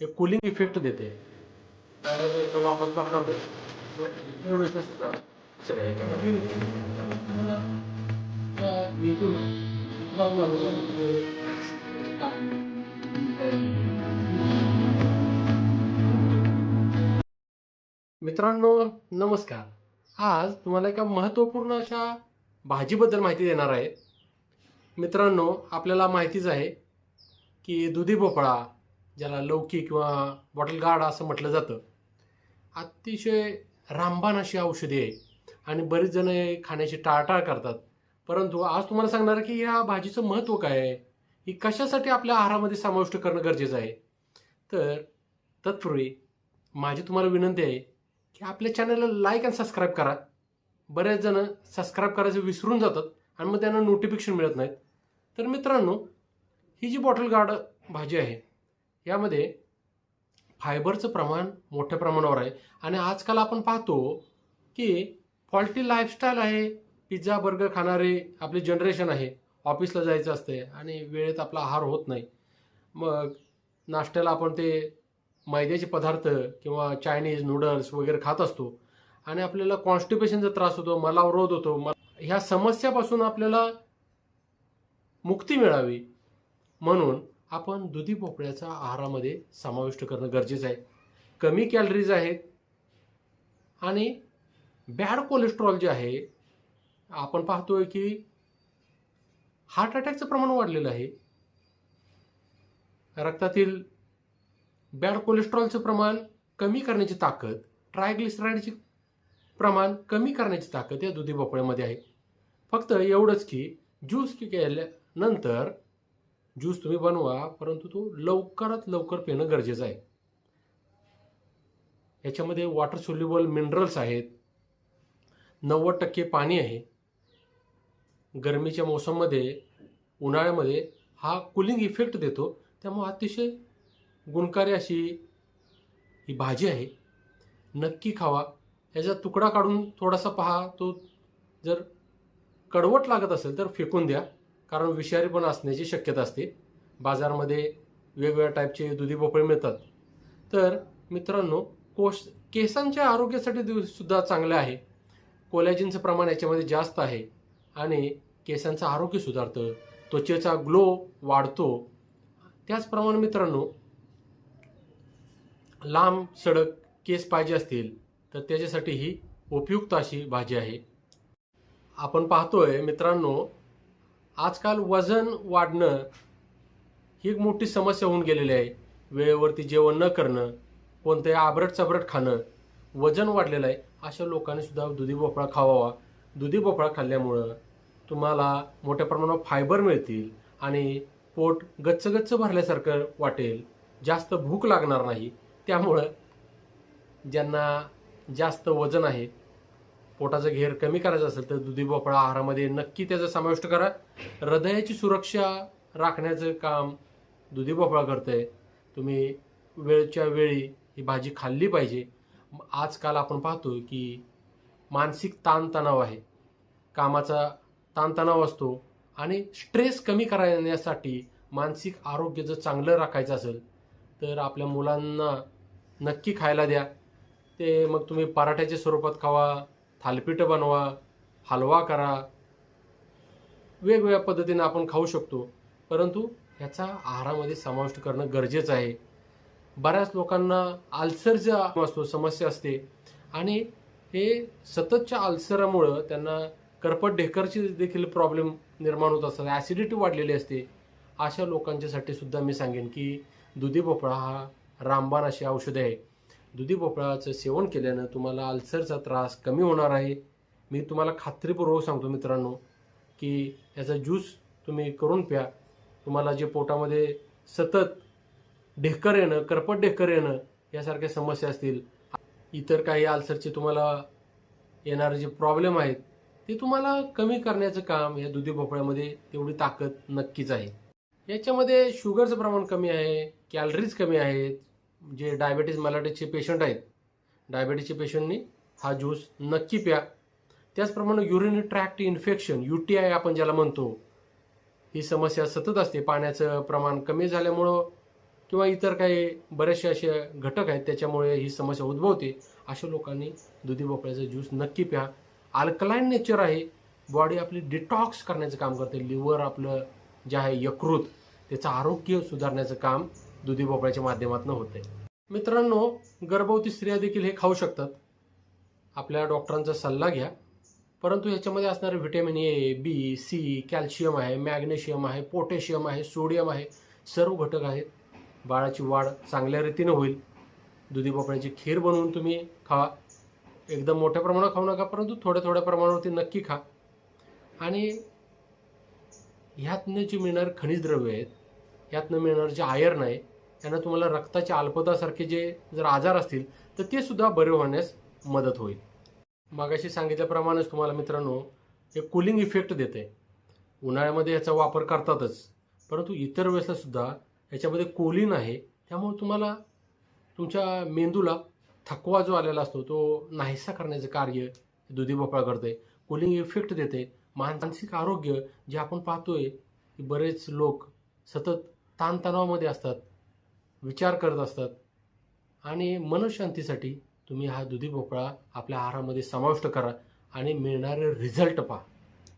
हे cooling effect देते. मित्रांनो नमस्कार. आज तुम्हाला एका महत्त्वपूर्ण अशा भाजीबद्दल माहिती देणार आहे. मित्रांनो आपल्याला माहितीच आहे की दुधी भोपळा ज्याला लौकी किंवा बॉटल गार्ड असं म्हटलं जातं अतिशय रामबाण अशी औषधी आहे. आणि बरेच जण हे खाण्याची टाळटाळ करतात. परंतु आज तुम्हाला सांगणार आहे की या भाजीचं महत्त्व काय आहे? ही कशासाठी आपल्या आहारामध्ये समाविष्ट करणं गरजेचं आहे? तर तत्पूर्वी माझी तुम्हाला विनंती आहे की आपल्या चॅनलला लाईक आणि सबस्क्राईब करा. बरेच जण सबस्क्राईब करायचं विसरून जातात आणि मग त्यांना नोटिफिकेशन मिळत नाहीत. तर मित्रांनो ही जी बॉटल गार्ड भाजी आहे यामध्ये फायबरचं प्रमाण मोठ्या प्रमाणावर आहे. आणि आजकाल आपण पाहतो की फॉल्टी लाईफस्टाईल आहे. पिझ्झा बर्गर खाणारे आपली जनरेशन आहे. ऑफिसला जायचं असते आणि वेळेत आपला आहार होत नाही. मग नाश्त्याला आपण ते मैद्याचे पदार्थ किंवा चायनीज नूडल्स वगैरे खात असतो. आणि आपल्याला कॉन्स्टिपेशनचा त्रास होतो मलावरोध होतो. मला ह्या समस्यापासून आपल्याला मुक्ती मिळावी. म्हणून आपण दुधी भोपळ्याचा आहारामध्ये समाविष्ट करणं गरजेचं आहे. कमी कॅलरीज आहेत आणि बॅड कोलेस्ट्रॉल जे आहे आपण पाहतोय की हार्ट अटॅकचं प्रमाण वाढलेलं आहे. रक्तातील बॅड कोलेस्ट्रॉलचं प्रमाण कमी करण्याची ताकद ट्रायग्लिसराईडची प्रमाण कमी करण्याची ताकद या दुधी भोपळ्यामध्ये आहे. फक्त एवढंच की ज्यूस केल्यानंतर ज्यूस तुम्ही बनवा परंतु तो लवकरात लवकर पिणं गरजेचं आहे. याच्यामध्ये वॉटर सोल्युबल मिनरल्स आहेत. नव्वद टक्के पाणी आहे. गरमीच्या मोसममध्ये उन्हाळ्यामध्ये हा कुलिंग इफेक्ट देतो. त्यामुळे अतिशय गुणकारी अशी ही भाजी आहे. नक्की खावा. याचा तुकडा काढून थोडासा पहा. तो जर कडवट लागत असेल तर फेकून द्या. कारण विषारी पण असण्याची शक्यता असते. बाजारमध्ये वेगवेगळ्या टाईपचे दुधी भोपळे मिळतात. तर मित्रांनो कोश केसांच्या आरोग्यासाठी दु- सुद्धा चांगलं आहे. कोलॅजिनचं प्रमाण याच्यामध्ये जास्त आहे आणि केसांचं आरोग्य सुधारतं. त्वचेचा ग्लो वाढतो. त्याचप्रमाणे मित्रांनो लांब सडक केस पाहिजे असतील तर त्याच्यासाठी ही उपयुक्त अशी भाजी आहे. आपण पाहतोय मित्रांनो आजकाल वजन वाढणं ही एक मोठी समस्या होऊन गेलेली आहे. वेळेवरती जेवण न करणं कोणतंही आबरट चबरट खाणं वजन वाढलेलं आहे. अशा लोकांनी सुद्धा दुधी भोपळा खावावा. दुधी भोपळा खाल्ल्यामुळं तुम्हाला मोठ्या प्रमाणावर फायबर मिळतील आणि पोट गच्च गच्च भरल्यासारखं वाटेल. जास्त भूक लागणार नाही. त्यामुळं ज्यांना जास्त वजन आहे पोटाचा घेर कमी करायचा असेल तर दुधी भोपळा आहारामध्ये नक्की त्याचा समाविष्ट करा. हृदयाची सुरक्षा राखण्याचं काम दुधी भोपळा करतंय. तुम्ही वेळच्या वेळी ही भाजी खाल्ली पाहिजे. आजकाल आपण पाहतो की मानसिक ताणतणाव आहे. कामाचा ताणतणाव असतो आणि स्ट्रेस कमी करण्यासाठी मानसिक आरोग्य जर चांगलं राखायचं असेल तर आपल्या मुलांना नक्की खायला द्या. ते मग तुम्ही पराठ्याच्या स्वरूपात खावा थालपीठं बनवा हलवा करा. वेगवेगळ्या पद्धतीने आपण खाऊ शकतो. परंतु ह्याचा आहारामध्ये समाविष्ट करणं गरजेचं आहे. बऱ्याच लोकांना अल्सरचा असतो समस्या असते. आणि हे सततच्या आल्सरामुळं त्यांना करपट ढेकरची देखील प्रॉब्लेम निर्माण होत असतात. ॲसिडिटी वाढलेली असते. अशा लोकांच्यासाठी सुद्धा मी सांगेन की दुधी भोपळा हा रामबाण अशी औषधे आहे. दुधी भोपळाचं सेवन केल्यानं तुम्हाला अल्सरचा त्रास कमी होणार आहे. मी तुम्हाला खात्रीपूर्वक सांगतो मित्रांनो की याचा ज्यूस तुम्ही करून प्या. तुम्हाला जे पोटामध्ये सतत ढेकर येणं करपट ढेकर येणं यासारख्या समस्या असतील इतर काही अल्सरचे तुम्हाला येणारे जे प्रॉब्लेम आहेत ते तुम्हाला कमी करण्याचं काम या दुधी भोपळ्यामध्ये तेवढी ताकद नक्कीच आहे. याच्यामध्ये शुगरचं प्रमाण कमी आहे कॅलरीज कमी आहेत जे डायबेटीस मलाटीसचे पेशंट आहेत डायबेटीसचे पेशंटनी हा ज्यूस नक्की प्या. त्याचप्रमाणे urine tract infection U T I आपण ज्याला म्हणतो ही समस्या सतत असते. पाण्याचं प्रमाण कमी झाल्यामुळं किंवा इतर काही बरेचसे असे घटक आहेत त्याच्यामुळे ही समस्या उद्भवते. अशा लोकांनी दुधी भोपळ्याचा ज्यूस नक्की प्या. अल्कलाईन नेचर आहे. बॉडी आपली डिटॉक्स करण्याचं काम करते. लिव्हर आपलं जे आहे यकृत त्याचं आरोग्य सुधारण्याचं काम दुधी भोपळ्याच्या माध्यमातून होते. मित्रांनो गर्भवती स्त्रिया देखील हे खाऊ शकतात. आपल्या डॉक्टरांचा सल्ला घ्या. परंतु ह्याच्यामध्ये असणारे vitamin A B C calcium आहे मॅग्नेशियम आहे पोटॅशियम आहे सोडियम आहे सर्व घटक आहेत. बाळाची वाढ चांगल्या रीतीने होईल. दुधी भोपळ्याची खीर बनवून तुम्ही खावा एकदम मोठ्या प्रमाणात खाऊ नका परंतु थोड्या थोड्या प्रमाणावरती नक्की खा. आणि ह्यातनं जी मिळणारे खनिज द्रव्य आहेत यातनं मिळणारं जे आयर्न आहे त्यांना तुम्हाला रक्ताच्या अल्पतासारखे जे जर आजार असतील तर ते सुद्धा बरे होण्यास मदत होईल. मागाशी सांगितल्याप्रमाणेच तुम्हाला मित्रांनो हे कुलिंग इफेक्ट देते उन्हाळ्यामध्ये याचा वापर करतातच परंतु इतर वेळेसला सुद्धा याच्यामध्ये कोलिन आहे त्यामुळे तुम्हाला तुमच्या मेंदूला थकवा जो आलेला असतो तो नाहीसा करण्याचं कार्य दुधी भोपळा करते कुलिंग इफेक्ट देते मानसिक आरोग्य जे आपण पाहतोय की बरेच लोक सतत ताणतणावामध्ये असतात विचार करत असतात आणि मनशांतीसाठी तुम्ही हा दुधी भोपळा आपल्या आहारामध्ये समाविष्ट करा आणि मिळणारे रिझल्ट पहा.